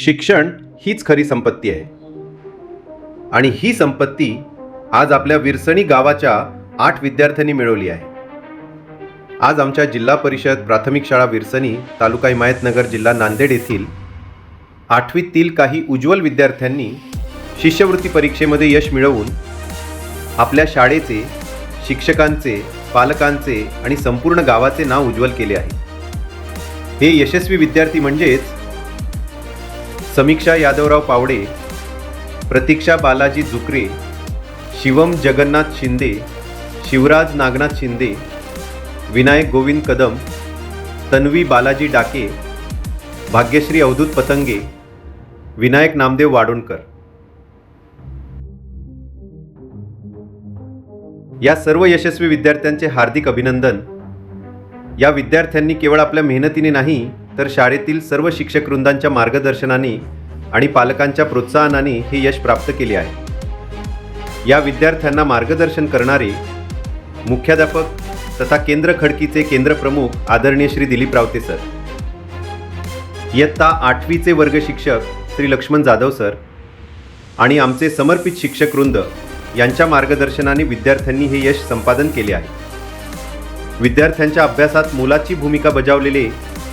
शिक्षण हीच खरी संपत्ती आहे. आणि ही संपत्ती आज आपल्या विरसणी गावाच्या आठ विद्यार्थ्यांनी मिळवली आहे. आज आमच्या जिल्हा परिषद प्राथमिक शाळा विरसणी तालुका हिमायतनगर जिल्हा नांदेड येथील आठवीतील काही उज्ज्वल विद्यार्थ्यांनी शिष्यवृत्ती परीक्षेमध्ये यश मिळवून आपल्या शाळेचे शिक्षकांचे पालकांचे आणि संपूर्ण गावाचे नाव उज्ज्वल केले आहे. हे यशस्वी विद्यार्थी म्हणजेच समीक्षा यादवराव पावडे प्रतीक्षा बालाजी जुकरे शिवम जगन्नाथ शिंदे शिवराज नागनाथ शिंदे विनायक गोविंद कदम तन्वी बालाजी डाके भाग्यश्री अवधूत पतंगे विनायक नामदेव वाडोणकर. या सर्व यशस्वी विद्यार्थ्यांचे हार्दिक अभिनंदन. या विद्यार्थ्यांनी केवळ आपल्या मेहनतीने नाही तर शाळेतील सर्व शिक्षक वृंदांच्या मार्गदर्शनाने आणि पालकांच्या प्रोत्साहनाने हे यश प्राप्त केले आहे. या विद्यार्थ्यांना मार्गदर्शन करणारे मुख्याध्यापक तथा केंद्र खडकीचे केंद्र प्रमुख आदरणीय श्री दिलीप रावते सर. इयत्ता आठवीचे वर्ग शिक्षक श्री लक्ष्मण जाधव सर आणि आमचे समर्पित शिक्षक वृंद यांच्या मार्गदर्शनाने विद्यार्थ्यांनी हे यश संपादन केले आहे. विद्यार्थ्यांच्या अभ्यासात मोलाची भूमिका बजावलेले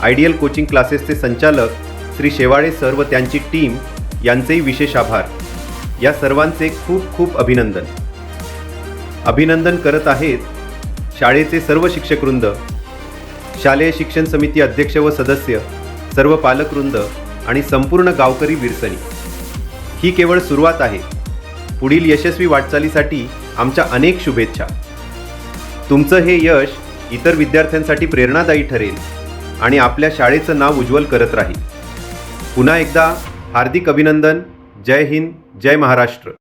आयडियल कोचिंग क्लासेसचे संचालक श्री शेवाळे सर व त्यांची टीम यांचेही विशेष आभार. या सर्वांचे खूप खूप अभिनंदन. अभिनंदन करत आहेत शाळेचे सर्व शिक्षकवृंद शालेय शिक्षण समिती अध्यक्ष व सदस्य सर्व पालकवृंद आणि संपूर्ण गावकरी विरसणी. ही केवळ सुरुवात आहे. पुढील यशस्वी वाटचालीसाठी आमच्या अनेक शुभेच्छा. तुमचं हे यश इतर विद्यार्थ्यांसाठी प्रेरणादायी ठरेल. आणि आपल्या शाळेचं नाव उज्ज्वल करत राहील. पुन्हा एकदा हार्दिक अभिनंदन. जय हिंद जय महाराष्ट्र.